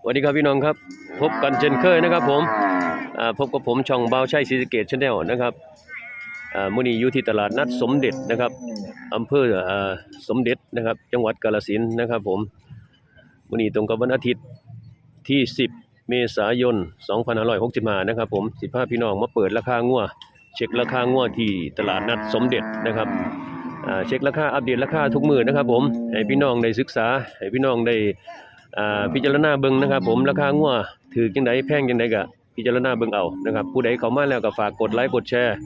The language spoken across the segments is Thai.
สวัสดีครับพี่น้องครับ พบกันเช่นเคยนะครับผมพบกับผมช่องเบาชัยศรีสะเกตชาแนลนะครับมื้อนี้อยู่ที่ตลาดนัดสมเด็จนะครับอำเภอสมเด็จนะครับ จังหวัดกาฬสินธุ์นะครับผมมื้อนี้ตรงกับวันอาทิตย์ที่ 10 เมษายน 2565 นะครับผมสิพาพี่น้องมาเปิดราคางัวเช็คราคางัวที่ตลาดนัดสมเด็จนะครับเช็คราคาอัปเดตราคาทุกมือนะครับผมให้พี่น้องได้ศึกษาให้พี่น้องได้ อ่าพิจารณาเบิ่งนะครับ ผมราคางัวถือจังไดแพงจังไดก็พิจารณาเบิ่งเอานะครับ ผู้ใดเข้ามาแล้วก็ฝากกดไลค์กดแชร์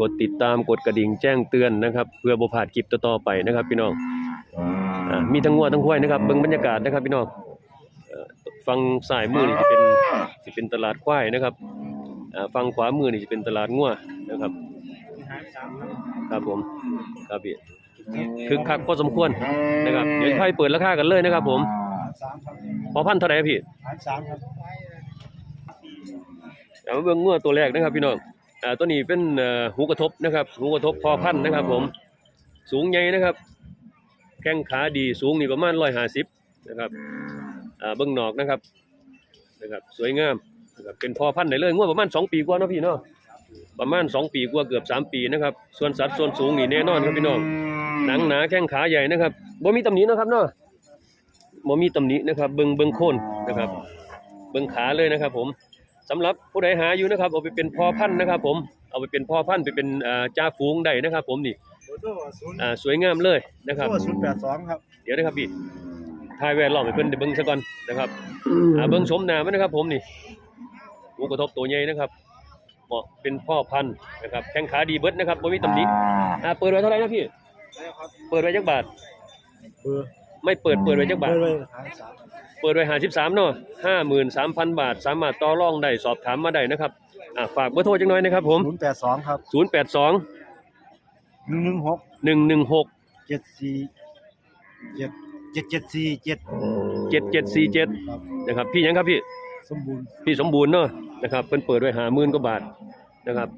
กดติดตามกดกระดิ่งแจ้งเตือนนะครับเพื่อบ่พลาดคลิปต่อๆไปนะครับ พี่น้องอ่ามีทั้งงัวทั้งควายนะครับเบิ่งบรรยากาศนะครับ พี่น้องเอ่อฝั่งซ้ายมือนี่จะเป็นสิเป็นตลาดควายนะครับอ่าฝั่งขวามือนี่จะเป็นตลาดงัวนะครับ ครับผมครับพี่คึกคักพอสมควรนะครับเดี๋ยวค่อยเปิดราคากันเลยนะครับ ผม สามครับพอพันเท่าไหร่พี่หารสามครับเอามาเบิ่งงัวตัวแรกนะครับพี่น้องอ่าตัวนี้เป็นเอ่อหูกระทบนะครับหูกระทบพอพันธุ์นะครับ ผม สูงใหญ่นะครับ แข้งขาดีสูงนี่ประมาณ150นะครับอ่าเบิ่งหนอกนะครับนะครับ สวยงามนะครับเป็นพอพันธุ์ได้เลยงัวประมาณ2ปีกว่าเนาะพี่เนาะประมาณ2ปีกว่าเกือบ3ปีนะครับ ส่วนสัดส่วนสูงนี่แน่นอนครับพี่น้องหนังหนาแข้งขาใหญ่นะครับบ่มีตำหนินะครับเนาะ บ่มีตำหนินะครับ เบิ่งเบิ่งโคนนะครับ เบิ่งขาเลยนะครับ ผมสำหรับผู้ใดหาอยู่นะครับ เอาไปเป็นพ่อพันธุ์นะครับ ผมเอาไปเป็นพ่อพันธุ์ไปเป็นอ่าจ่าฝูงได้นะครับ ผมนี่โอ้โหศูนย์อ่าสวยงามเลยนะครับโอ้ศูนย์แปดสองครับ เดี๋ยวนะครับพี่ถ่ายแวดล้อมให้เพิ่นได้เบิ่งซะก่อนนะครับอ่าเบิ่งชมหน้ามันนะครับ ผมนี่หูกระทบตัวใหญ่นะครับเหมาะเป็นพ่อพันธุ์นะครับแข้งขาดีเบิดนะครับบ่มีตำหนิอ่าเปิดไว้เท่าไหร่นะพี่ครับเปิดไว้จักบาทเบอร์ ไม่เปิดเปิดไว้จักบาทเบอร์เลยหารสามครับเปิดไว้หาสิบสามเนาะห้าหมื่นสามพันบาท สามารถต่อรองได้สอบถามมาได้นะครับอ่าฝากเบอร์โทรจังหน่อยนะครับผมศูนย์แปดสองครับศูนย์แปดสองหนึ่งหนึ่งหกหนึ่งหนึ่งหกเจ็ดสี่เจ็ดเจ็ดเจ็ดสี่เจ็ดเจ็ดเจ็ดสี่เจ็ดครับนะครับพี่หยังครับพี่ สมบูรณ์พี่สมบูรณ์เนาะนะครับเพิ่นเปิดไว้หาหมื่นกว่าบาทนะครับ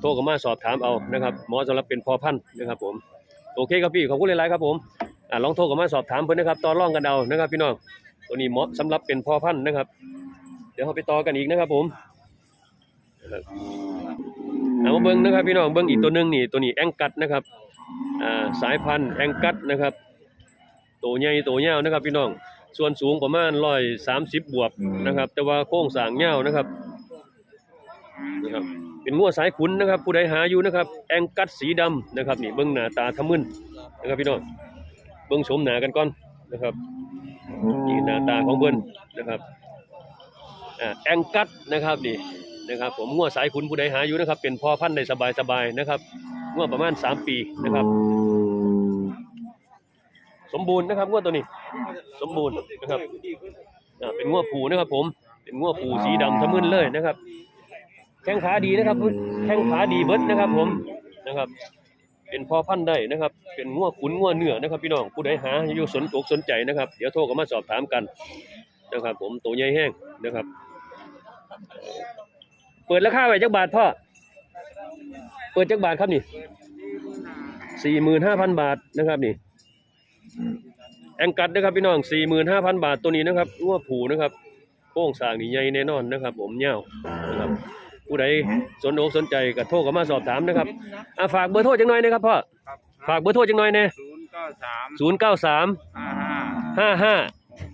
โทรเข้ามาสอบถามเอานะครับหมอสำหรับเป็นพอพันธุ์นะครับผม โอเคครับพี่ ขอบคุณหลาย ๆ ครับผม อ่าลองโทรเข้ามาสอบถามเพิ่นนะครับต่อรองกันเอานะครับ พี่น้องตัวนี้เหมาะสำหรับเป็นพอพันธุ์นะครับ เดี๋ยวเราไปต่อกันอีกนะครับ ผมเอามาเบิ้งนะครับ พี่น้องเบิ้งอีกตัวหนึ่งนี่ตัวนี้แองกัดนะครับอ่าสายพันธุ์แองกัดนะครับตัวใหญ่ตัวยานะครับ พี่น้อง ส่วนสูงประมาณร้อยสามสิบบวกนะครับ แต่ว่าโค้งสร้างยานะครับนะครับ เป็นงัวสายขุนนะครับ ผู้ใดหาอยู่นะครับ แองกัดสีดำนะครับ นี่เบิ้งหน้าตาทะมึนนะครับพี่น้อง เบิ้งชมหน้ากันก่อนนะครับนี่หน้าตาของเบิ้นนะครับอ่าแองกัดนะครับนี่นะครับผมงัวสายขุนผู้ใดหาอยู่นะครับ เป็นพ่อพันธุ์ได้สบายๆนะครับงัวประมาณ 3 ปีนะครับ สมบูรณ์นะครับงัวตัวนี้ สมบูรณ์นะครับอ่าเป็นงัวผูนะครับ ผมเป็นงัวผูสีดำทะมึนเลยนะครับ แข้งขาดีนะครับ แข้งขาดีเบิดนะครับ ผมนะครับ เป็นพ่อพันธุ์ได้นะครับ เป็นงัวขุนงัวเนื้อนะครับ พี่น้องผู้ใดหาอยู่สนอกสนใจนะครับ เดี๋ยวโทรเข้ามาสอบถามกันนะครับ ผมตัวใหญ่แห้งนะครับ เปิดราคาไว้จักบาทพ่อ เปิดจักบาทครับนี่สี่หมื่นห้าพันบาทนะครับนี่ แองกัดนะครับพี่น้องสี่หมื่นห้าพันบาทตัวนี้นะครับงัวผูนะครับโค้งสางนี่ใหญ่แน่นอนนะครับ ผมเงาวนะครับ ผู้ใดสนอกสนใจก็โทรเข้ามาสอบถามนะครับอะฝากเบอร์โทรจังหน่อยนะครับพ่อครับฝากเบอร์โทรจังหน่อยเนี่ยศูนย์เก้าสามศูนย์เก้าสามห้าห้าห้าห้า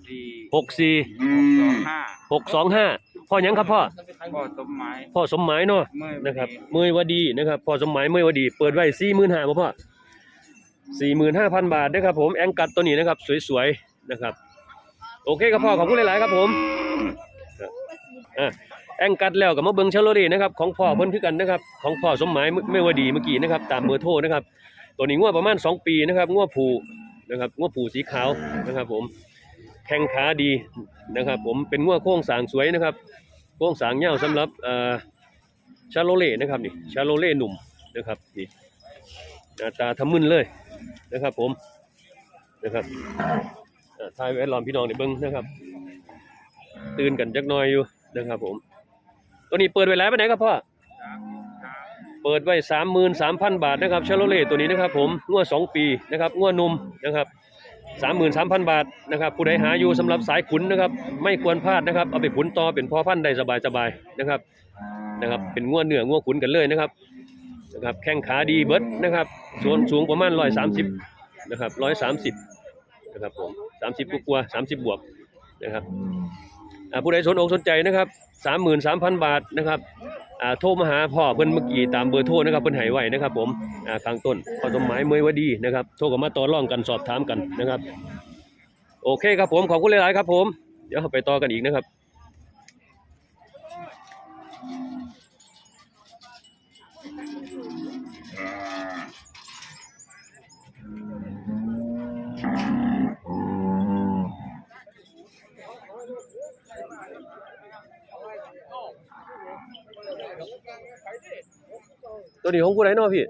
สี่หกสี่สองห้าหกสองห้าพ่อหยังครับพ่อ พ่อสมหมายพ่อสมหมายเนาะเมื่อนะครับเมยวดีนะครับพ่อสมหมายเมยวดี เปิดไว้สี่หมื่นห้าพ่อสี่หมื่นห้าพันบาทนะครับผมแองกัดตัวนี้นะครับสวยๆนะครับ โอเคครับพ่อขอบคุณหลายๆครับผมอะ แองกัดแล้วกับมาเบิงเชลโลดีนะครับของพ่อเพิ่นคือกันนะครับของพ่อสมหมายไม่ว่าดีเมื่อกี้นะครับตามเบอร์โทรนะครับตัวนี้งวดประมาณ 2 ปีนะครับงวดผูนะครับงวดผูสีขาวนะครับผมแข้งขาดีนะครับผมเป็นงวดโค้งสร้างสวยนะครับโค้งสร้างยาวสำหรับเอ่อชาโลเล่นะครับนี่ชาโลเล่หนุ่มนะครับนี่หน้าตาทะมึนเลยนะครับผมนะครับอ่าทายไว้ลอมพี่น้องในเบิ้งนะครับ ตื่นกันจักหน่อยอยู่นะครับผม ตัวนี้เปิดไว้แล้วไปไหนครับพ่อเปิดไว้สามหมื่นสามพันบาทนะครับชาโลเล่ตัวนี้นะครับผมงวดสองปีนะครับงวดนุ่มนะครับสามหมื่นสามพันบาทนะครับผู้ใดหาอยู่สำหรับสายขุนนะครับไม่ควรพลาดนะครับเอาไปขุนต่อเป็นพ่อพันธุ์ได้สบายๆนะครับนะครับเป็นง้วเหนือง้วขุนกันเลยนะครับนะครับแข้งขาดีเบิร์ดนะครับส่วนสูงประมาณร้อยสามสิบนะครับร้อยสามสิบนะครับผมสามสิบกว่าสามสิบบวกนะครับ ผู้ใดสนอกสนใจนะครับสามหมื่นสามพันบาทนะครับอ่าโทรมาหาพ่อเพิ่นเมื่อกี้ตามเบอร์โทรนะครับเพิ่นหายไว้นะครับ ผมกลางต้นพอสมหมายเมยวดีนะครับโทรกันมาต่อร่องกันสอบถามกันนะครับ โอเคครับผมขอบคุณหลายๆครับ ผมเดี๋ยวเราไปต่อกันอีกนะครับ ตัวนี้ของกูไหนเนาะพี่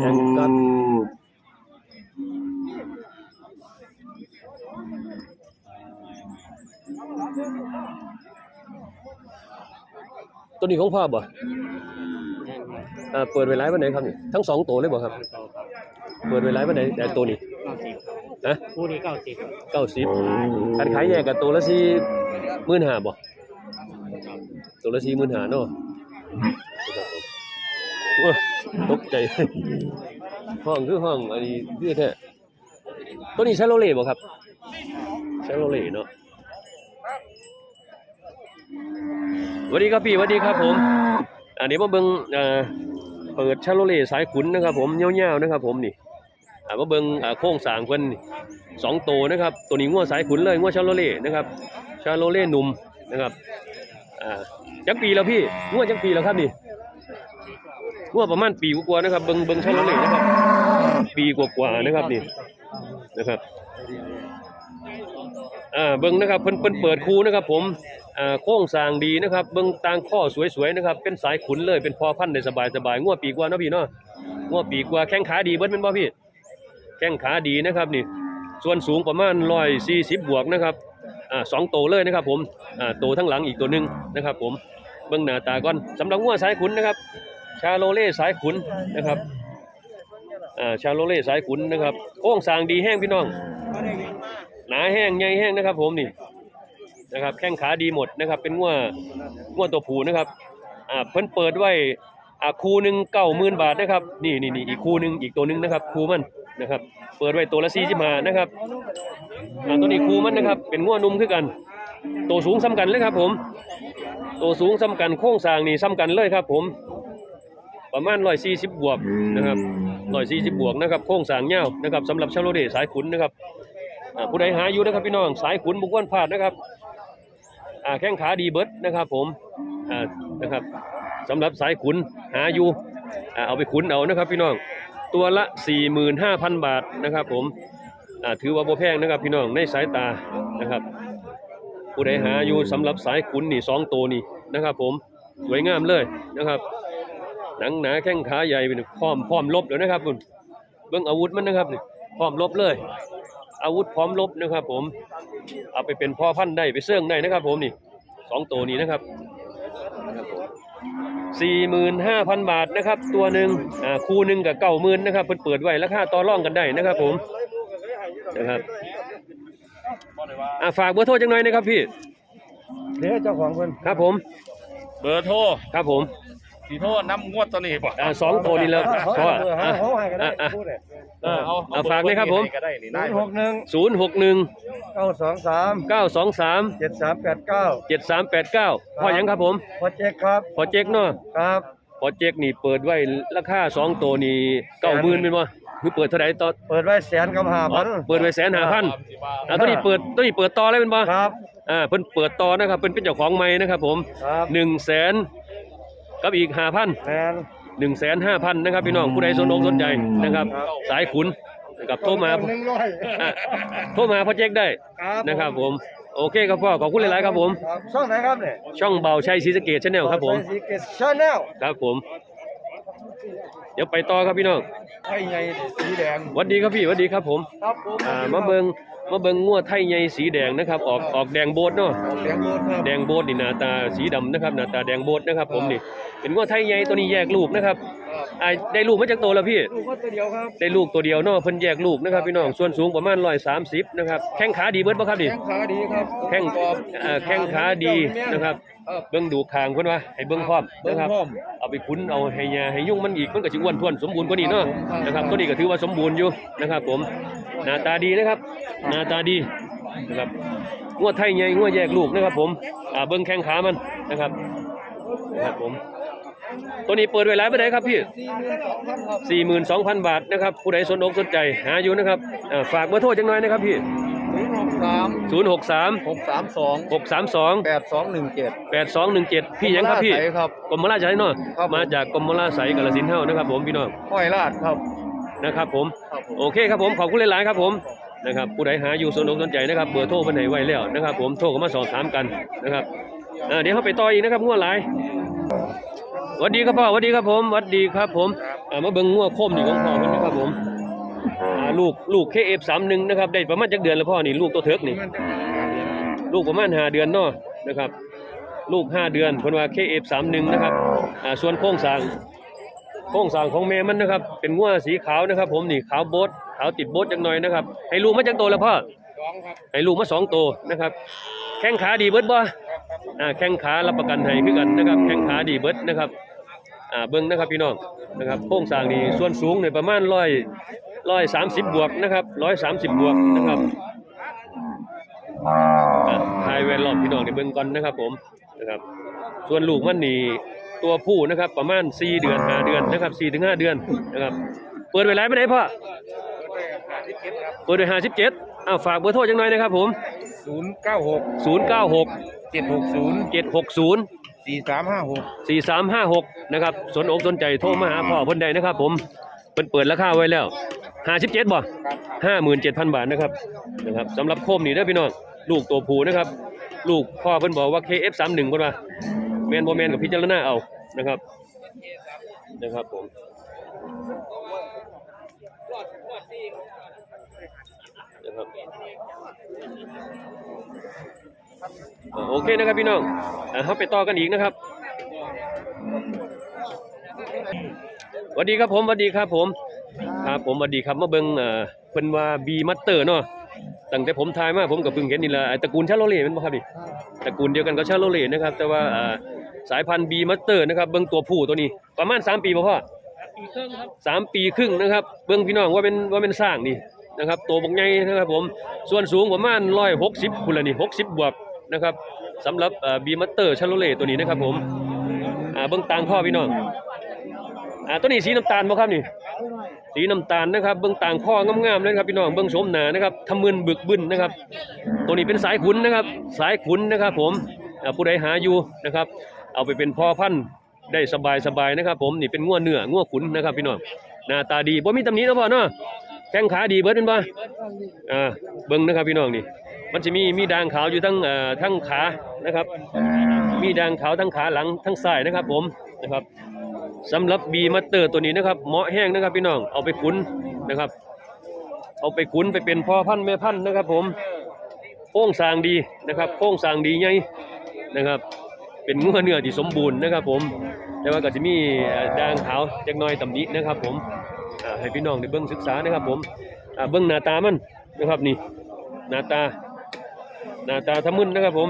แองกัสตัวนี้ของพ่อบ่อ่าเปิดไว้ไลฟ์วันไหนครับนี่ทั้งสองตัวเลยบ่ครับ เปิดไว้ไลฟ์วันไหนแต่ตัวนี้ เก้าสิบฮะคู่นี้เก้าสิบเก้าสิบการขายแยกกับตัวละสี่หมื่นห้าบ่ตัวละสี่หมื่นห้าเนาะว้าตกใจห้องคือห้องอันนี้คือแท้ตัวนี้ใช้โรเล่บ่ครับใช้โรเล่เนาะสวัสดีครับพี่สวัสดีครับผม อันนี้มาเบิ่งเอ่อเปิดชาโลเล่สายขุนนะครับผมเงี้ยวๆนะครับผมนี่ อ่ามาเบิงอ่าโค้งสร้างเพิ่นสองตัวนะครับ ตัวนี้งัวสายขุนเลยงัวชาโลเล่นะครับชาโลเล่หนุ่มนะครับอ่าจักปีแล้วพี่งัวจักปีแล้วครับนี่งัวประมาณปีกว่าๆนะครับเบิงเบิงชาโลเล่นะครับ ปีกว่าๆนะครับนี่นะครับอ่าเบิงนะครับเพิ่นเพิ่นเปิดคูนะครับ ผมอ่าโค้งสร้างดีนะครับ เบิงตางข้อสวยๆนะครับ เป็นสายขุนเลยเป็นพอพันธุ์ได้สบายๆงัวปีกว่าเนาะพี่เนาะงัวปีกว่าแข้งขาดีเบิดแม่นบ่พี่ ข้งขาดีนะครับนี่ ส่วนสูงประมาณ140บบวกนะครับอ่าสองโตเลยนะครับผมอ่าโตทั้งหลังอีกตัวหนึ่งนะครับ ผมเบิ่งหน้าตาก่อนสำหรับงัวสายขุนนะครับ ชาโลเล่สายขุนนะครับอ่าชาโลเล่สายขุนนะครับโค้งสางดีแห้งพี่น้อง หนาแห้งใหญ่แห้งนะครับ ผมนี่นะครับแข้งขาดีหมดนะครับ เป็นงัวงัวตัวผูนะครับอ่าเพิ่นเปิดไว้อ่าคูหนึ่งเก้าหมื่นบาทนะครับ นี่นี่นี่อีกคูหนึ่งอีกตัวหนึ่งนะครับ คูมัน นะครับ เปิดไว้ตัวละสี่สิบห้านะครับอ่าตัวนี้คูมันนะครับ เป็นงัวนุ่มคือกันตัวสูงซ้ำกันเลยครับ ผม ตัวสูงซ้ำกันโค้งสร้างนี่ซ้ำกันเลยครับ ผม ประมาณร้อยสี่สิบบวกนะครับร้อยสี่สิบบวกนะครับ โค้งสร้างเงาวนะครับสำหรับชาโลเดสายขุนนะครับอ่าผู้ใดหาอยู่นะครับพี่น้องสายขุนบุกวนพลาดนะครับอ่าแข้งขาดีเบิดนะครับ ผมอ่านะครับสำหรับสายขุนหาอยู่อ่าเอาไปขุนเอานะครับพี่น้อง ตัวละ 45,000 บาทนะครับ ผมถือว่าโบแพงนะครับ พี่น้องในสายตานะครับผู้ใดหาอยู่สำหรับสายขุนนี่สองตัวนี่นะครับ ผมสวยงามเลยนะครับ หนังหนาแข้งขาใหญ่เป็นพร้อมพร้อมลบแล้วนะครับคุณเบิ่งอาวุธมันนะครับนี่พร้อมลบเลย อาวุธพร้อมลบนะครับ ผมเอาไปเป็นพ่อพันธุ์ได้ไปเสื่องได้นะครับ ผมนี่สองตัวนี้นะครับ สี่หมื่นห้าพันบาทนะครับ ตัวหนึ่งอ่าคู่หนึ่งกับเก้าหมื่นนะครับเปิดเปิดไว้ราคาต่อรองกันได้นะครับ ผมนะครับอ่าฝากเบอร์โทรจังหน่อยนะครับพี่ เดี๋ยวเจ้าของเพิ่นครับผม เบอร์โทร ครับผม สีโทรน้ำงวดตัวนี้ป่ะอ่าสองตัวนี้แล้วเพราะว่าเบอร์หาอะเขาให้ก็ได้อะอะ พูดเลยเออเอาเอาฝากเลยครับผม ก็ได้นี่ศูได้นย์หกหนึ่งศูนย์หกหนึ่งเก้าสองสามเก้าสองสามเจ็ดสามแปดเก้าเจ็ดสามแปดเก้าพ่อหยังครับผมพอเจ๊กครับพอเจ๊กเนาะครับพอเจ๊กนี่เปิดไว้ราคาสองตัวนี่เก้าหมื่นเป็นบ่คือเปิดเท่าไหร่ต่อเปิดไว้แสนกับห้าอ๋อพันเปิดไว้แสนห้าพันอ่าตัวนี้เปิดตัวนี้เปิดต่อเลยเป็นบ่ครับอ่าเพิ่นเปิดต่อนะครับเพิ่นเป็นเจ้าของใหม่นะครับผมครับหนึ่งแสน กับอีกห้าพันแมนหนึ่งแสนห้าพันนะครับพี่น้องผู้ใดสนอกสนใจนะครับ สายขุนนะครับโทรมาหนึ่งร้อยอะโทรมาพอเจ๊กได้ครับนะครับผม โอเคครับพ่อขอบคุณหลายๆครับผม ครับช่องไหนครับเนี่ยช่องเบาชัยศรีสะเกดชาแนลครับผม สีเกตชาแนลครับผม เดี๋ยวไปต่อครับพี่น้องไข่ใหญ่สีแดง หวัสดีครับพี่หวัสดีครับผมครับผม อ่ามาเบิง มาเบิงงัวไทยใหญ่สีแดงนะครับ ออกออกแดงโบดเนาะแดงโบนครับแดงโบดนี่หน้าตาสีดำนะครับหน้าตาแดงโบดนะครับ ผมนี่เป็นงัวไทยใหญ่ตัวนี้แยกลูกนะครับอ่าได้ลูกมาจากตัวแล้วพี่ ลูกก็ตัวเดียวครับได้ลูกตัวเดียวเนาะเพิ่นแยกลูกนะครับพี่น้องส่วนสูงประมาณ130นะครับแข้งขาดีเบิดบ่ครับนี่ แข้งขาดีครับแข้งกรอบเอ่อแข้งขาดีนะครับ ครับเบิ่งดูคางเพิ่นว่าให้เบิ่งพร้อมเบิ่งนะครับ พร้อม เอาไปคุ้นเอาให้ยาให้ยุ่งมันอีกมันก็สิอ้วนท้วนสมบูรณ์กว่านี้เนาะครับนะครับตัวนี้ก็ถือว่าสมบูรณ์อยู่นะครับ ผม หน้าตาดีนะครับ หน้าตาดีนะครับงวดไทยใหญ่งวดแยกลูกนะครับ ผมอ่าเบิ่งแข้งขามันนะครับนะครับผมตัวนี้เปิดไว้หลายปานใดครับพี่สี่หมื่นสองพันครับ42,000บาทนะครับผู้ใดสนอกสนใจหาอยู่นะครับอ่าฝากเบอร์โทรจังหน่อยนะครับพี่ศูนย์หกสาม063หกสามสอง632แปดสองหนึ่งเจ็ด8217พี่หยังครับพี่ครับกรมราชไสเนาะครับผมมาจากกรมราชไสกาฬสินธุ์เฮานะครับ ผมพี่น้องห้อยลาดครับ นะครับผมครับผมโอเคครับผมขอบคุณหลายๆครับผมนะครับผู้ใดหาอยู่สนอกสนใจนะครับเบอร์โทรเพิ่นให้ไว้แล้วนะครับ ผมโทรเข้ามาสอบถามกันนะครับอ่าเดี๋ยวเราไปต่ออีกนะครับงัวหลายสวัสดีครับพ่อสวัสดีครับผมสวัสดีครับผมอ่ามาเบิ่งงัวโคมนี่ของพ่อเพิ่นนะครับผมอ่าลูกลูก KF31 นะครับได้ประมาณจักเดือนแล้วพ่อนี่ลูกตัวเถิกนี่ลูกประมาณ5เดือนเนาะนะครับ ลูก5เดือนเพิ่นว่า KF31 นะครับอ่าส่วนโครงสร้าง โครงสร้างของแม่มันนะครับ เป็นงัวสีขาวนะครับ ผมนี่ขาวโบดขาวติดโบดจังหน่อยนะครับ ให้ลูกมาจังโตแล้วพ่อสองครับให้ลูกมาสองโตนะครับ แข้งขาดีเบิดบ่อ่าแข้งขารับประกันให้คือกันนะครับ แข้งขาดีเบิดนะครับอ่าเบิ่งนะครับพี่น้องนะครับโครงสร้างนี่ส่วนสูงเนี่ยประมาณร้อยร้อยสามสิบบวกนะครับร้อยสามสิบบวกนะครับอ่าทายแวนรอบพี่น้องในเบิ่งก่อนนะครับ ผมนะครับ ส่วนลูกมันนี่ ตัวผู้นะครับ ประมาณ4เดือน5เดือนนะครับ4ถึง5เดือนนะครับเปิดไว้หลายไม่ได้พ่อเปิดไว้57อ้าวฝากเบอร์โทรจังหน่อยนะครับผมศูนย์เก้าหก096เจ็ดหกศูนย์760สี่สามห้าหก4356นะครับสนอกสนใจโทรมาหาพ่อเพิ่นใดนะครับผมเพิ่นเปิดราคาไว้แล้ว57บ่57,000บาทนะครับนะครับสำหรับโคมนี่เด้อพี่น้องลูกตัวผู้นะครับ ลูกพ่อเพิ่นบอกว่า KF31 เพิ่นว่าแมนบ่แมนกับพิจารณาเอานะครับนะครับผมนะครับโอเคนะครับพี่น้องอ่าเฮาไปต่อกันอีกนะครับสวัสดีครับผมสวัสดีครับผมครับผมสวัสดีครับมาเบิ่งเอ่อเพิ่นว่า B Master เนาะตั้งแต่ผมทายมาผมก็เพิ่งเห็นนี่แหละตระกูลชาโลเล่แม่นบ่ครับนี่ตระกูลเดียวกันกับชาโลเล่นะครับ แต่ว่าอ่า สายพันธุ์บีมัตเตอร์นะครับเบิ้งตัวผู้ตัวนี้ ประมาณ 3 ปีบ่พ่อสามปีครึ่งนะครับ เบิ้งพี่น้องว่าเป็นว่าเป็นสร้างนี่นะครับตัวบกใหญ่นะครับผมส่วนสูงประมาณ160คุณละนี่60บวกนะครับสำหรับบีมัตเตอร์ชาโลเล่ตัวนี้นะครับผมอ่าเบิ้งตางพ่อพี่น้องอ่าตัวนี้สีน้ำตาลบ่ครับนี่สีน้ำตาลนะครับเบื้องต่างข้องามๆเลยครับพี่น้องเบื้องโฉมหนานะครับทำมืนบึกบึนนะครับ ตัวนี้เป็นสายขุนนะครับ สายขุนนะครับ ผมอ่าผู้ใดหาอยู่นะครับ เอาไปเป็นพ่อพันธุ์ได้สบายสบายๆนะครับ ผมนี่เป็นง่วเนื้อง่วขุนนะครับพี่น้องหน้าตาดีบ่มีตำหนินะพ่อเนาะแข้งขาดีเบิดเป็นบ่อ่าเบิ่งนะครับพี่น้องนี่ มันจะมีมีด่างขาวอยู่ทั้งเอ่อทั้งขานะครับ มีด่างขาวทั้งขาหลังทั้งซ้ายนะครับ ผมนะครับสำหรับบีมัตเตอร์ตัวนี้นะครับเหมาะแห้งนะครับพี่น้องเอาไปขุนนะครับ เอาไปขุนไปเป็นพ่อพันธุ์แม่พันธุ์นะครับ ผมโค้งสางดีนะครับโค้งสางดีไงนะครับ เป็นงัวเนื้อที่สมบูรณ์นะครับผมแต่ว่าก็จะมีด่างขาวจักน่อยตำหนินะครับ ผมให้พี่น้องได้เบิ่งศึกษานะครับ ผมเบิ่งหน้าตามันนะครับนี่หน้าตาหน้าตาทะมึนนะครับ ผม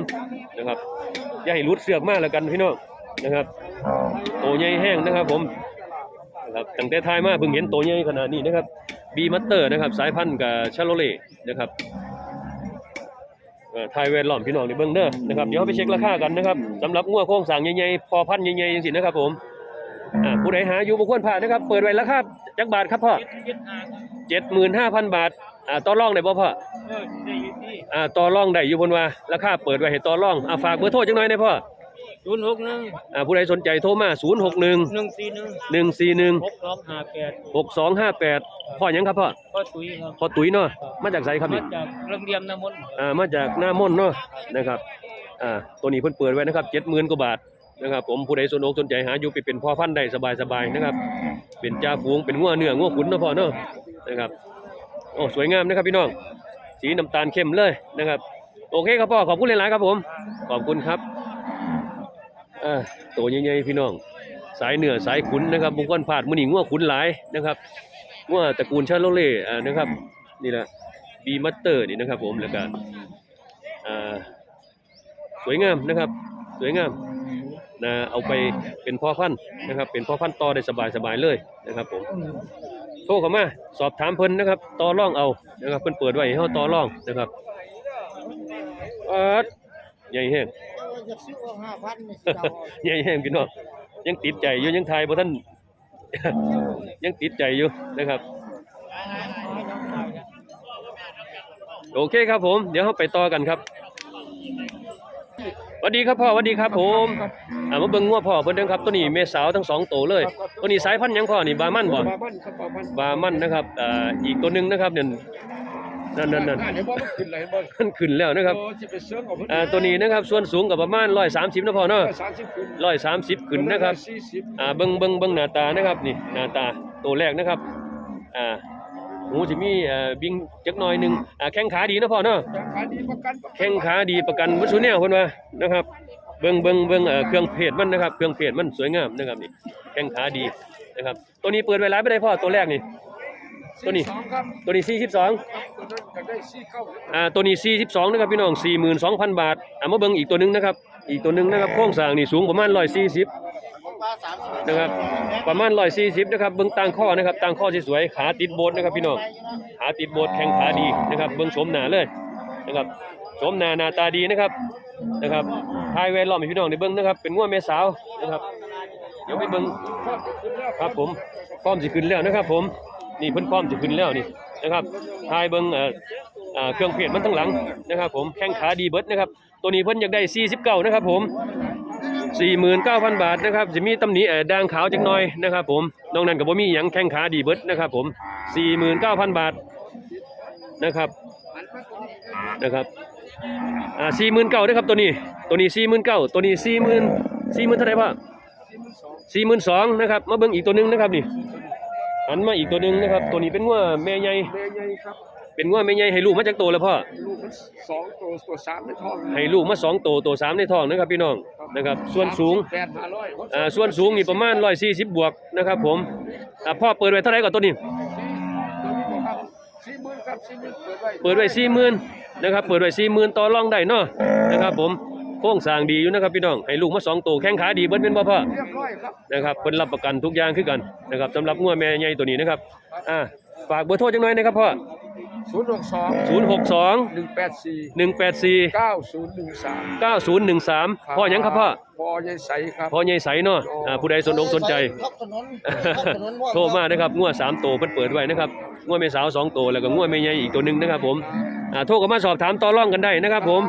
นะครับอย่าให้หลุดเสือกมากแล้วกันพี่น้องนะครับโตใหญ่แห้งนะครับ ผมนะครับตั้งแต่ทายมาเพิ่งเห็นโตใหญ่ขนาดนี้นะครับบีมัตเตอร์นะครับ สายพันธุ์กับชาโลเล่นะครับ เอ่อทายแวนล้อมพี่น้องในเบื้องเด้อนะครับ เดี๋ยวเราไปเช็คราคากันนะครับสำหรับงัวโครงสร้างใหญ่ๆพอพันธุ์ใหญ่ๆจังซี่นะครับผมอ่าผู้ใดหาอยู่บ่ควรพลาดนะครับ เปิดไว้ราคาจักบาทครับพ่อเจ็ดหมื่นห้าพันบาทอ่าต่อรองได้บ่พ่ออ่าต่อรองได้อยู่บนว่าราคาเปิดไว้ให้ต่อรองอ่าฝากเบอร์โทรจังหน่อยนะพ่อ ศูนย์หกหนึ่งอ่าผู้ใดสนใจโทรมา 0 6 1หนึ่งสี่หนึ่งหนึ่งสี่หนึ่งหกสองห้าแปดหกสองห้าแปดพ่อหยังครับพ่อ ก็ตุ้ยครับพ่อตุ๋ยเนาะ มาจากไสครับมานี่จากโรงเรียนน้ำมนต์อ่ามาจากหน้ามนต์เนาะนะครับอ่าตัวนี้เพิ่นเปิดไว้นะครับเจ็ดหมื่นกว่าบาทนะครับผมผู้ใดสนอกสนใจหาอยู่ไปเป็นพ่อพันธุ์ได้สบายๆนะครับเป็นจ่าฝูงเป็นงัวเนื้องัวขุนเนาะพ่อเนาะนะครับโอ้สวยงามนะครับพี่น้อง สีน้ำตาลเข้มเลยนะครับ โอเคครับพ่อขอบคุณหลายๆครับผม ขอบคุณครับ อ่าตัวใหญ่ๆพี่น้อง สายเหนือสายขุนนะครับบุคคลผาดมือหนีงัวขุนหลายนะครับงัวตระกูลชาโลเล่อ่านะครับนี่แหละบีมัตเตอร์นี่นะครับ ผมแล้วก็อ่าสวยงามนะครับ สวยงามนะเอาไปเป็นพ่อพันธุ์นะครับ เป็นพ่อพันธุ์ต่อได้สบายๆเลยนะครับ ผมโทรเข้ามาสอบถามเพิ่นนะครับต่อร่องเอานะครับเพิ่นเปิดไว้ให้เฮาต่อร่องนะครับอัดใหญ่แฮง จะซื้อห้าพันนี่ใหญ่แฮงพี่น้องยังติดใจอยู่ยังทายบ่ทันยังติดใจอยู่นะครับ โอเคครับผม เดี๋ยวเราไปต่อกันครับสวัสดีครับพ่อสวัสดีครับผมอ่ามาเบิ่งงัวพ่อเพิ่นเด้อครับตัวนี้แม่สาวทั้งสองโตวเลย ตัวนี้สายพันธุ์หยังพ่อนี่บามันบ่บาบ้านครับบาบ้านบามันนะครับอ่าอีกตัวหนึงนะครับเนี่ย นั่นนั่นนั่นเดี๋ยวบ่มันขึ้นเลยบ่มันขึ้นแล้วนะครับโอ้สิไปเสริมกับเพิ่นอ่าตัวนี้นะครับส่วนสูงกับประมาณ130นะพ่อเนาะ30ขึ้น130ขึ้นนะครับ40อ่าเบิ่งเบิ่งเบิ่งหน้าตานะครับนี่หน้าตาตัวแรกนะครับอ่าหูสิมีอ่าบิงจักหน่อยหนึงอ่าแข้งขาดีนะพ่อเนาะราคาดีประกันแข้งขาดีประกันวัสุแนวเพิ่นว่านะครับเบิ่งเบิ่งเบิ่งเอ่อเครื่องเพชรมันนะครับ เครื่องเพชรมันสวยงามนะครับนี่แข้งขาดีนะครับ ตัวนี้เปิดไว้หลายไปได้พ่อตัวแรกนี่ ตัวนี้สองครับตัวนี้42ตัวนั้นอยากได้สี่เข้าอ่า ตัวนี้42นะครับพี่น้อง42,000บาทอ่ามาเบิ่งอีกตัวหนึงนะครับ อีกตัวหนึงนะครับโครงสร้างนี่สูงประมาณ140นะครับ ประมาณ140นะครับ เบิ่งต่างข้อนะครับต่างข้อสวยๆขาติดโบสนะครับพี่น้อง ขาติดโบสแข้งขาดีนะครับ เบิ่งชมหน้าเลยนะครับชมหน้าหน้าตาดีนะครับ นะครับทายแวดล้อมให้พี่น้องได้เบิ่งนะครับ เป็นงัวแม่สาวนะครับ เดี๋ยวไปเบิ่ง ครับผมพร้อมสิขึ้นแล้วนะครับผม นี่เพิ่นพร้อมสิขึ้นแล้วนี่นะครับทายเบิ่งเอ่ออ่าเครื่องเพชรมันทั้งหลังนะครับ ผมแข้งขาดีเบิร์ดนะครับ ตัวนี้เพิ่นอยากได้ 49นะครับ ผม 49,000 บาทนะครับจะมีตำหนิเอ่อด่างขาวจักหน่อยนะครับ ผมนอกนั้นก็บ่มีหยังแข้งขาดีเบิร์ดนะครับ ผม 49,000 บาทนะครับนะครับอ่า49,000นะครับตัวนี้ตัวนี้49,000ตัวนี้40,000 40,000เท่าไหร่พ่อสี่หมื่นสองนะครับมาเบิ่งอีกตัวหนึงนะครับนี่ หันมาอีกตัวหนึงนะครับ ตัวนี้เป็นงัวแม่ใหญ่แม่ใหญ่ครับเป็นงัวแม่ใหญ่ให้ลูกมาจากโตแล้วพ่อลูกมันสองตัวตัวสามในท้องให้ลูกมาสองโตตัวสามในท้องนะครับพี่น้องนะครับ ส่วนสูงแปดห้าร้อยอ่าส่วนสูงนี่ประมาณร้อยสี่สิบบวกนะครับ ผมอ่าพ่อเปิดไว้เท่าไหร่ก่อนตัวนี้สี่หมื่นครับสี่หมื่นเปิดไว้เปิดไว้สี่หมื่นนะครับ เปิดไว้สี่หมื่นต่อรองได้เนาะนะครับผม โครงสร้างดีอยู่นะครับพี่น้องให้ลูกมาสองโตแข้งขาดีเบิ้เป็นบ่พ่อเรียบร้อยครับนะครับเพิ่นรับประกันทุกอย่างคือกันนะครับสำหรับงัวแม่ใหญ่ตัวนี้นะครับอ่าฝากเบอร์โทรจังหน่อยนะครับพ่อศูนย์หกสองศูนย์หกสองหนึ่งแปดสี่หนึ่งแปดสี่เก้าศูนย์หนึ่งสามเก้าศูนย์หนึ่งสามพ่อหยังครับพ่อพ่อใหญ่ใสครับพ่อใหญ่ใสเนาะอ่าผู้ใดสนอกสนใจท็อปถนนท็อปถนนโทรมานะครับงวดสามโตวเพิ่นเปิดไว้นะครับงวดแม่สาวสองโตวแล้วก็งวดแม่ใหญ่อีกตัวหนึ่งนะครับผมอ่าโทรก็มาสอบถามต่อรองกันได้นะครับผม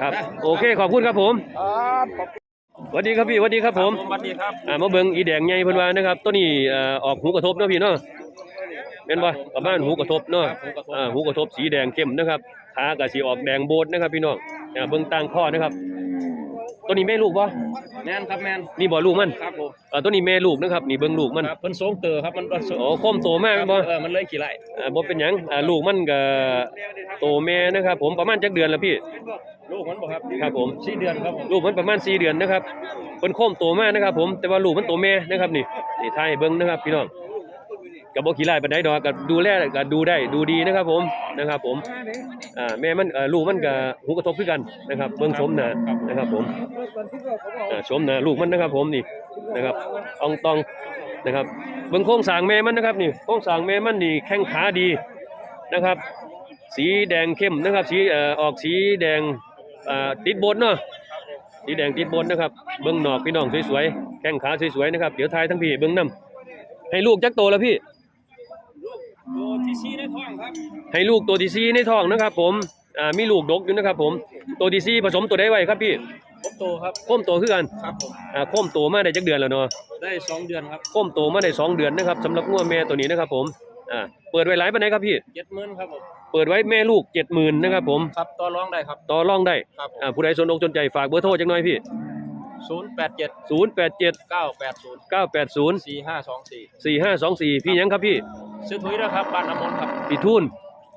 ครับแม่นแม่นแม่นครับ โอเคขอบคุณครับผมครับขอบคุณสวัสดีครับพี่สวัสดีครับผมสวัสดีครับอ่ามาเบิ่งอีแดงใหญ่เพิ่นว่านะครับตัวนี้เอ่อออกหูกระทบเนาะพี่เนาะแม่นบ่ประมาณหูกระทบเนาะอ่าหูกระทบสีแดงเข้มนะครับขาก็สิออกแดงโบดนะครับพี่น้องอ่าเบิ่งต่างข้อนะครับ ตัวนี้แม่ลูกบ่แม่นครับแม่นนี่บ่ลูกมันครับผมเอ่อตัวนี้แม่ลูกนะครับนี่เบิ่งลูกมันครับเพิ่นสงเตอครับมันมันโอ้โคมโตมากแม่นบ่เออมันเลยขี่ไล่อ่าบ่เป็นหยังอ่าลูกมันก็โตแม่นะครับผมประมาณจักเดือนแล้วพี่ ลูกมันบ่ครับครับผม สี่เดือนครับผมลูกมันประมาณ4เดือนนะครับเพิ่นโคมโตมากนะครับผมแต่ว่าลูกมันโตแม่นะครับนี่นี่ถ่ายให้เบิ่งนะครับพี่น้อง ก็บ่ขี้ร้ายปานใดดอกก็ดูแลก็ดูได้ดูดีนะครับผมนะครับผมอ่าแม่มันเอ่อลูกมันก็หูกระทบคือกันนะครับเบิ่งชมหน้านะครับผมอ่าชมหน้าลูกมันนะครับผมนี่นะครับอองตองนะครับเบิ่งโครงสร้างแม่มันนะครับนี่โครงสร้างแม่มันนี่แข้งขาดีนะครับ สีแดงเข้มนะครับ สีเอ่อออกสีแดงอ่าติดบนเนาะสีแดงติดบนนะครับเบิ้องหนอกพี่น้องสวยๆแข้งขาสวยๆนะครับเดี๋ยวทายทั้งพี่เบิ้องน้ำให้ลูกจักโตแล้วพี่ ที่สี่ในท้องครับให้ลูกตัวที่สี่ในท้องนะครับ ผมอ่ามีลูกดกอยู่นะครับ ผมตัวที่สี่ผสมตัวได้ไว้ครับพี่ครบโตครับโค้มโตคือกันครับผมอ่าโค้มโตมาได้จักเดือนแล้วเนาะได้สองเดือนครับโค้มโตมาได้สองเดือนนะครับสำหรับงัวแม่ตัวนี้นะครับ ผมอ่าเปิดไว้หลายปานใดครับพี่เจ็ดหมื่นครับผมเปิดไว้แม่ลูกเจ็ดหมื่นนะครับ ผมครับต่อรองได้ครับต่อรองได้ครับผมอ่าผู้ใดสนอกสนใจฝากเบอร์โทรจักหน่อยพี่ ศูนย์แปดเจ็ดศูนย์แปดเจ็ดเก้าแปดศูนย์เก้าแปดศูนย์สี่ห้าสองสี่สี่ห้าสองสี่พี่หยังครับพี่ซื้อถุยด้วยครับบ้านน้ำมนต์ครับพี่ทุน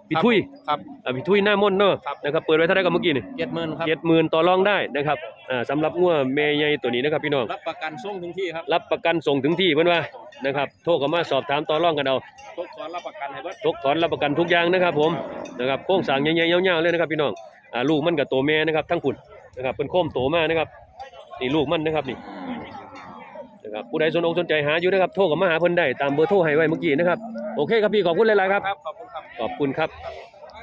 พี่ทุยครับ อ่าพี่ทุยหน้ามนต์เนาะครับ นะครับเปิดไว้เท่าไหร่กับเมื่อกี้นี่เจ็ดหมื่นครับเจ็ดหมื่นต่อรองได้นะครับอ่าสำหรับงัวแม่ใหญ่ตัวนี้นะครับพี่น้อง รับประกันส่งถึงที่ครับรับประกันส่งถึงที่เพื่อนว่านะครับโทรเข้ามาสอบถามต่อรองกันเอาทุกสอนรับประกันให้เบิด ทุกถอนรับประกันทุกอย่างนะครับผมนะครับโค้งสร้างใหญ่ๆยาวๆเลยนะครับพี่น้องอ่าลูกมันกับตัวแม่นะครับทั้งขุนนะครับเป็นโค้มโตมากนะครับ นี่ลูกมันนะครับนี่นะครับผู้ใดสนอกสนใจหาอยู่นะครับโทรเข้ามาหาเพิ่นได้ตามเบอร์โทรให้ไว้เมื่อกี้นะครับโอเคครับพี่ขอบคุณหลายๆครับครับ ขอบคุณครับ ขอบคุณครับ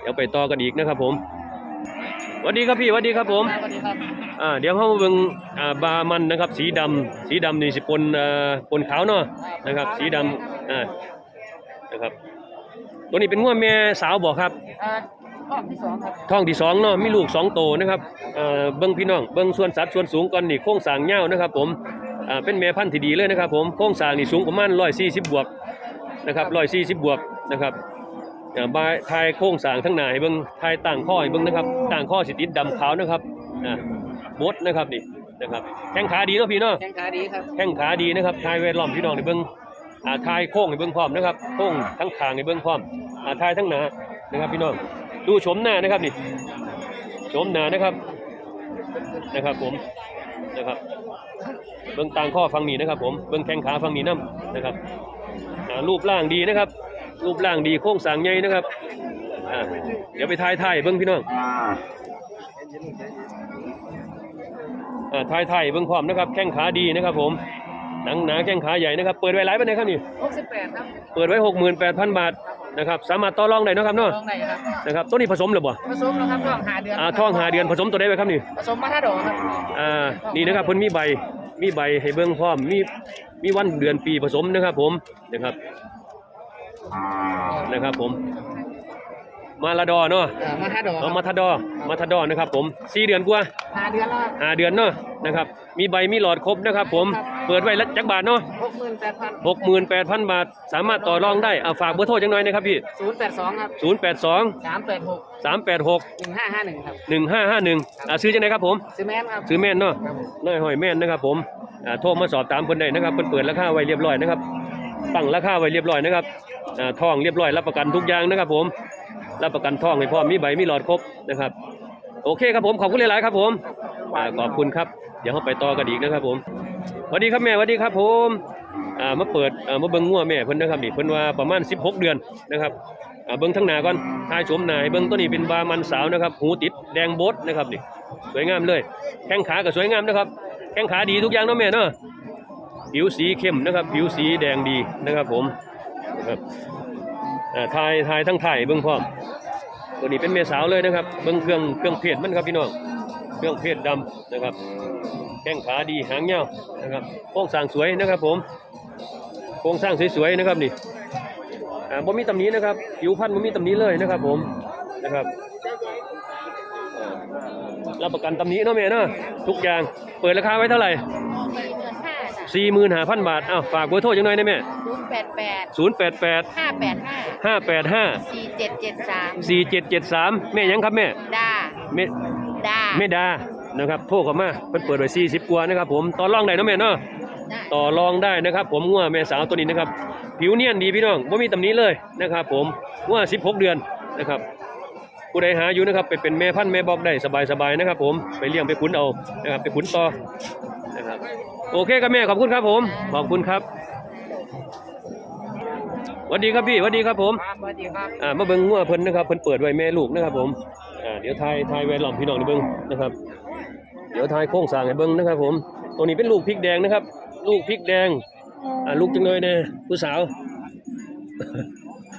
เดี๋ยวไปต่อกันอีกนะครับผมสวัสดีครับพี่สวัสดีครับผมสวัสดีครับอ่าเดี๋ยวเขามาเบิ่งอ่าบามันนะครับ สีดำสีดำนี่สิปนเอ่อปนขาวเนาะนะครับ สีดำอ่านะครับตัวนี้เป็นงัวแม่สาวบอกครับ อ่า ข้อที่สองครับท้องที่สองเนาะมีลูกสองโตนะครับเอ่อเบิ่งพี่น้องเบิ่งส่วนสัดส่วนสูงก่อนนี่โครงสร้างยาวนะครับ ผมอ่าเป็นแม่พันธุ์ที่ดีเลยนะครับ ผมโครงสร้างนี่สูงประมาณ140บวกนะครับ140บวกนะครับอ่าบายทายโครงสร้างทั้งหน้าให้เบิ่งทายต่างข้อให้เบิ่งนะครับต่างข้อสิติดดำขาวนะครับอ่าบดนะครับนี่นะครับแข้งขาดีเนาะพี่เนาะแข้งขาดีครับแข้งขาดีนะครับทายเวทล้อมพี่น้องในเบิ้งอ่าทายโค้งในเบิ้งพร้อมนะครับโค้งทั้งขางในเบิ้งพร้อมอ่าทายทั้งหนานะครับพี่น้อง ดูโฉมหน้านะครับนี่โฉมหน้านะครับนะครับผมนะครับ เบิ้งต่างข้อฟังนี้นะครับ ผมเบิ้งแข้งขาฟังนี้น้ำนะครับอ่ารูปร่างดีนะครับ รูปร่างดีโค้งสร้างใหญ่นะครับอ่าเดี๋ยวไปทายทายเบิ้งพี่น้องอ่าทายทายเบิ้งพร้อมนะครับ แข้งขาดีนะครับ ผมหนังหนาแข้งขาใหญ่นะครับ เปิดไว้หลายปานใดครับนี่หกสิบแปดครับเปิดไว้หกหมื่นแปดพันบาท นะครับสามารถต่อรองได้เนาะครับเนาะลองไหนครับนะครับตัวนี้ผสมหรือเปล่าผสมแล้วครับท้องหาเดือนอ่าท้องหาเดือนผสมตัวได้ไหมครับนี่ผสมมาท่าดอกครับอ่านี่นะครับเพิ่นมีใบมีใบให้เบิ่งพร้อมมีมีวันเดือนปีผสมนะครับผมนะครับนะครับผม มาลาดอเนาะอ่ามาท่าดอกเอามาทาดอมาทาดอนะครับผมสี่เดือนกว่าหาเดือนแล้วครับหาเดือนเนาะนะครับมีใบมีหลอดครบนะครับผมเปิดไว้แล้วจักบาทเนาะหกหมื่นแปดพันหกหมื่นแปดพันบาท สามารถต่อรองได้เอาฝากเบอร์โทรจังหน่อยนะครับพี่ศูนย์แปดสองครับศูนย์แปดสองสามแปดหกสามแปดหกหนึ่งห้าห้าหนึ่งครับหนึ่งห้าห้าหนึ่งอ่าซื้อจังไหนครับผม ซื้อแมนครับ ซื้อแม่นเนาะครับผม น้อยหอยแม่นนะครับผมอ่าโทรมาสอบถามเพิ่นได้นะครับเพิ่นเปิดราคาไว้เรียบร้อยนะครับ ตั้งราคาไว้เรียบร้อยนะครับอทองเรียบร้อยรับประกันทุกอย่างนะครับ ผมรับประกันทองให้พร้อมมีใบมีหลอดครบนะครับ โอเคครับผมขอบคุณหลายๆครับผมขอบคุณครับเดี๋ยวเราไปต่อกันอีกนะครับ ผมสวัสดีครับแม่สวัสดีครับ ผมมาเปิดมาเบิ่งงัวแม่เพิ่นนะครับนี่เพิ่นว่าประมาณ 16 เดือนนะครับเบิ่งทั้งหน้าก่อนทายชมหน้าเบิ่งตัวนี้เป็นบามันสาวนะครับ หูติดแดงโบดนะครับนี่สวยงามเลย แข้งขาก็สวยงามนะครับ แข้งขาดีทุกอย่างเนาะแม่เนาะ ผิวสีเข้มนะครับ ผิวสีแดงดีนะครับผมนะครับทายทายทั้งถ่ายเบิ่งพร้อมตัวนี้เป็นเมสาวเลยนะครับ เบิ่งเครื่องเครื่องเพชรมันครับพี่น้องเครื่องเพชรดำนะครับแข้งขาดีหางยาวนะครับโครงสร้างสวยนะครับผมโครงสร้างสวยๆนะครับนี่อ่าบ่มีตำหนี้นะครับผิวพรรณบ่มีตำหนี้เลยนะครับผมนะครับรับประกันตำหนี้เนาะแม่เนาะทุกอย่างเปิดราคาไว้เท่าไหร่ สี่หมื่นห้าจ้ะสี่หมื่นห้าพันบาทอ้าวฝากเบอร์โทรจังหน่อยได้ไหมศูนย์แปดแปดศูนย์แปดแปดห้าแปดห้าห้าแปดห้าสี่เจ็ดเจ็ดสามสี่เจ็ดเจ็ดสามแม่หยังครับแม่ดาแม่ดาแม่ดานะครับโทรเข้ามาเพิ่นเปิดไว้40กว่านะครับผมต่อรองได้เนาะแม่เนาะได้ต่อรองได้นะครับผมงัวแม่สาวตัวนี้นะครับผิวเนียนดีพี่น้องไม่มีตำหนี้เลยนะครับผมงัว16เดือนนะครับผู้ใดหาอยู่นะครับไปเป็นแม่พันธุ์แม่บอกได้สบายๆนะครับผมไปเลี้ยงไปขุนเอานะครับไปขุนต่อนะครับ โอเคครับแม่ขอบคุณครับผม ขอบคุณครับสวัสดีครับพี่สวัสดีครับผมครับสวัสดีครับอ่ามาเบิ่งงัวเพิ่นนะครับเพิ่นเปิดไว้แม่ลูกนะครับผมอ่าเดี๋ยวทายทายแวร์ล้อมพี่น้องในเบิ่งนะครับ เดี๋ยวทายโค้งสร้างให้เบิ่งนะครับ ผม ตัวนี้เป็นลูกพริกแดงนะครับ ลูกพริกแดงอ่าลูกจังเลยเนี่ยผู้สาว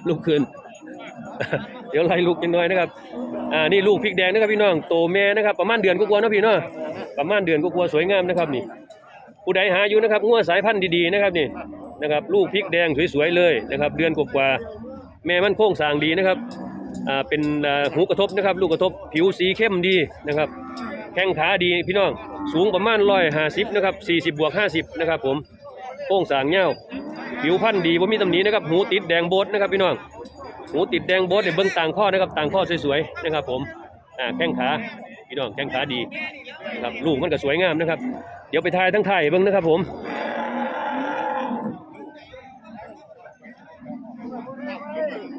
ลูกคืนเดี๋ยวไล่ลูกจังเลยนะครับอ่านี่ลูกพริกแดงนะครับพี่น้องโตแม่นะครับ ประมาณเดือนกว่าๆเนาะพี่เนาะประมาณเดือนกว่าๆสวยงามนะครับนี่ ผู้ใดหาอยู่นะครับงัวสายพันธุ์ดีๆนะครับนี่นะครับลูกพริกแดงสวยๆเลยนะครับเดือนกว่าๆแม่มันโค้งสร้างดีนะครับอ่าเป็นอ่าหูกระทบนะครับ ลูกกระทบผิวสีเข้มดีนะครับแข้งขาดีพี่น้องสูงประมาณร้อยห้าสิบนะครับสี่สิบบวกห้าสิบนะครับผมโค้งสางเงาวผิวพันธุ์ดีว่ามีตำหนินะครับหูติดแดงโบดนะครับพี่น้องหูติดแดงโบดเนี่ยเบิ้งต่างข้อนะครับต่างข้อสวยๆนะครับผมอ่าแข้งขาพี่น้องแข้งขาดีนะครับลูกมันก็สวยงามนะครับเดี๋ยวไปถ่ายทั้งถ่ายให้เบิ่งนะครับผม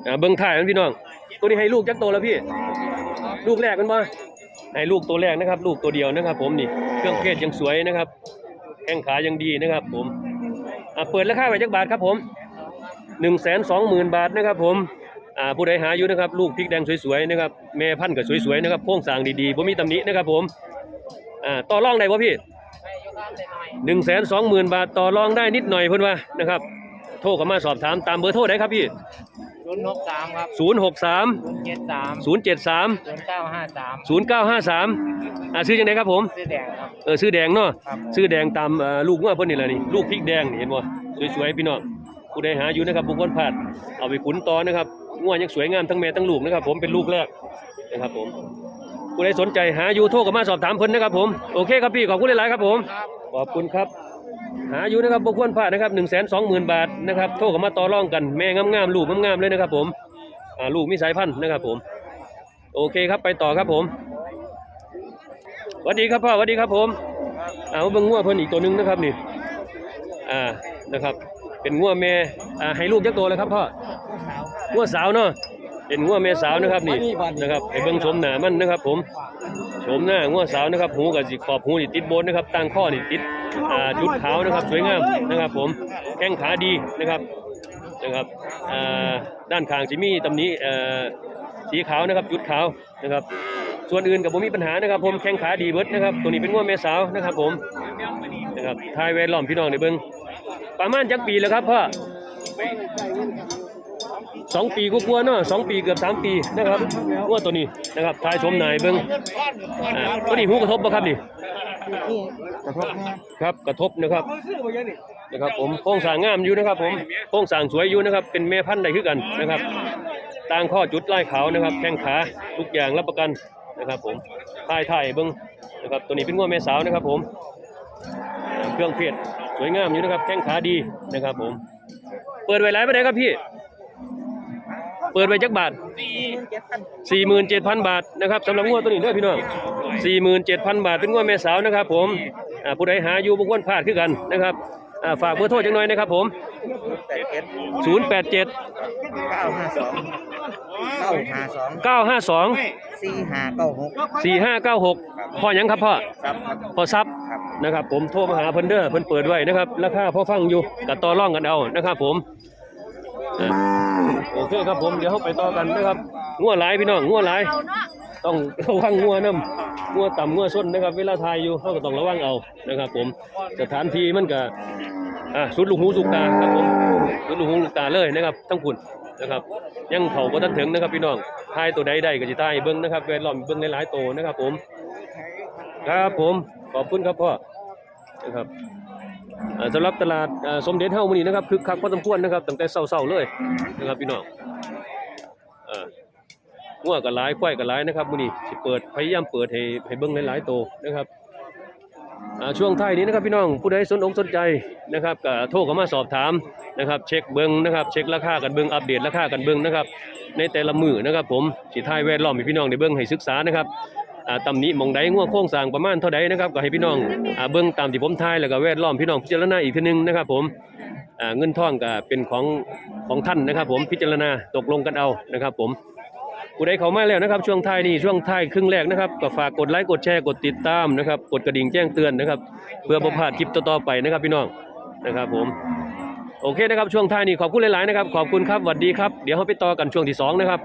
อ่าเบิ่งถ่ายมันพี่น้อง ตัวนี้ให้ลูกจักโตแล้วพี่ ลูกแรกมันบ่ให้ลูกตัวแรกนะครับ ลูกตัวเดียวนะครับ ผมนี่เครื่องเพศยังสวยนะครับแข้งขายังดีนะครับ ผมอ่าเปิดราคาไว้จักบาทครับผมหนึ่งแสนสองหมื่นบาทนะครับ ผมอ่าผู้ใดหาอยู่นะครับ ลูกพริกแดงสวยๆนะครับแม่พันธุ์ก็สวยๆนะครับโครงสางดีๆบ่มีตำหนินะครับ ผมอ่าต่อรองได้บ่พี่ ห้ยกข้ามเลยหน่อยหนึ่งแสนสองหมื่นบาทต่อรองได้นิดหน่อยเพิ่นว่านะครับ โทรเข้ามาสอบถามตามเบอร์โทรได้ครับพี่ศูนย์หกสามครับศูนย์หกสามศูนย์เจ็ดสามศูนย์เจ็ดสามศูนย์เก้าห้าสามศูนย์เก้าห้าสามอ่าซื้อยังไงครับผมเสื้อแดงครับ เออซื้อแดงเนาะครับซื้อแดงตามเอ่อลูกงัวเพิ่นนี่แหละนี่ลูกพริกแดงนี่เห็นบ่สวยๆพี่น้องผู้ใดหาอยู่นะครับบุคคลพลาดเอาไปขุนต่อนะครับงัวยังสวยงามทั้งแม่ทั้งลูกนะครับ ผมเป็นลูกแรกนะครับผม ผู้ใดสนใจหาอยู่โทรเข้ามาสอบถามเพิ่นนะครับผมโอเคครับพี่ขอบคุณหลายๆครับผมขอบคุณครับ หาอยู่นะครับบกวนพลาดนะครับหนึ่งแสนสองหมื่นบาทนะครับโทรเข้ามาต่อรองกันแม่งามๆลูกงามๆเลยนะครับผมอ่าลูกมีสายพันธุ์นะครับผม โอเคครับไปต่อครับผมสวัสดีครับพ่อสวัสดีครับผมเอาเบิ่งงัวเพิ่นอีกตัวหนึงนะครับนี่อ่านะครับ เป็นงัวแม่อ่าให้ลูกจักตัวเลยครับพ่องัวสาวเนาะ เป็นงัวแม่สาวนะครับนี่นะครับให้เบิ่งชมหน้ามันนะครับ ผมชมหน้างัวสาวนะครับหูกับสิขอบหูนี่ติดโบนนะครับตั้งข้อนี่ติดจุดขาวนะครับ สวยงามนะครับ ผมแข้งขาดีนะครับนะครับด้านข้างสิมีตำนี้สีขาวนะครับจุดขาวนะครับ ส่วนอื่นกับผมมีปัญหานะครับ ผมแข้งขาดีเบิดนะครับ ตัวนี้เป็นงัวแม่สาวนะครับ ผมนะครับทายแวดล้อมพี่น้องในเบิ้งประมาณจักปีแล้วครับพ่อ สองปีกว่าๆเนาะสองปีเกือบสามปีนะครับงัวตัวนี้นะครับทายชมนายเบิ้งอ่าตัวนี้หูกระทบบ่ครับนี่กระทบแน่ครับกระทบนะครับนะครับ ผมโครงสร้างงามอยู่นะครับ ผมโครงสร้างสวยอยู่นะครับ เป็นแม่พันธุ์ได้คือกันนะครับต่างข้อจุดลายขาวนะครับ แข้งขาทุกอย่างรับประกันนะครับ ผมถ่ายถ่ายเบิ้งนะครับตัวนี้เป็นงัวแม่สาวนะครับ ผมอ่าเครื่องเพชรสวยงามอยู่นะครับ แข้งขาดีนะครับ ผม เปิดไว้หลายปานใดครับพี่ เปิดไว้จักบาทสี่หมื่นเจ็ดพันบาทนะครับสำหรับงวดตัวนี้เด้อพี่น้องสี่หมื่นเจ็ดพันบาทเป็นงวดแม่สาวนะครับผมอ่าผู้ใดหาอยู่บุคคลพลาดคือกันนะครับอ่าฝากเบอร์โทรจังหน่อยนะครับผมแปดเจ็ดศูนย์แปดเจ็ดเก้าห้าสองเก้าห้าสองเก้าห้าสองสี่ห้าเก้าหกสี่ห้าเก้าหกพ่อหยังครับพ่อครับครับพ่อซับครับนะครับผมโทรมาหาเพิ่นเด้อเพิ่นเปิดไว้นะครับราคาพ่อฟังอยู่กับต่อร่องกันเอานะครับผมอ่า โอเคครับผมเดี๋ยวเราไปต่อกันนะครับงัวหลายพี่น้องงัวหลาย ต้องระวังงัวน้ำงัวต่ำงัวส้นนะครับ เวลาทายอยู่เราก็ต้องระวังเอานะครับ ผมสถานที่มันก็อ่าสุดลูกหูสุกตาครับผมสุดลูกหูลูกตาเลยนะครับทั้งคุณนะครับ ยังเขาบ่ทันถึงนะครับ พี่น้องทายตัวใดได้ก็สิทายเบิ่งนะครับแวดล้อมเบิ่งหลายๆตัวนะครับ ผม ครับผมขอบคุณครับพ่อนะครับ สำหรับตลาดสมเด็จเฮามื้อนี้นะครับคึกคักพอสมควรนะครับตั้งแต่เช้าๆเลยนะครับพี่น้องอ่างัวก็หลายควายก็หลายนะครับมื้อนี้สิเปิดพยายามเปิดให้ให้เบิ่งหลายๆโตนะครับอ่าช่วงท้ายนี้นะครับพี่น้องผู้ใดสนอกสนใจนะครับก็โทรเข้ามาสอบถามนะครับ เช็คเบิ่งนะครับเช็คราคากันเบิ่งอัปเดตราคากันเบิ่งนะครับ ในแต่ละมือนะครับ ผมสิท้ายแวดล้อมให้พี่น้องได้เบิ่งให้ศึกษานะครับ ตำหนิมองใดงัวงโครงสร้างประมาณเท่าใดนะครับก็ให้พี่น้องเบิ่งตามที่ผมทายแล้วก็แวดล้อมพี่น้องพิจารณาอีกทีนึงนะครับ ผมเงินทองก็เป็นของของท่านนะครับ ผมพิจารณาตกลงกันเอานะครับ ผมผู้ใดเขามาแล้วนะครับช่วงท้ายนี่ช่วงท้ายครึ่งแรกนะครับก็ฝากกดไลค์กดแชร์กดติดตามนะครับ กดกระดิ่งแจ้งเตือนนะครับ เพื่อบ่พลาดคลิปต่อๆไปนะครับ พี่น้องนะครับผมโอเคนะครับช่วงท้ายนี่ขอบคุณหลายๆนะครับ ขอบคุณครับสวัสดีครับเดี๋ยวเราไปต่อกันช่วงที่สองนะครับ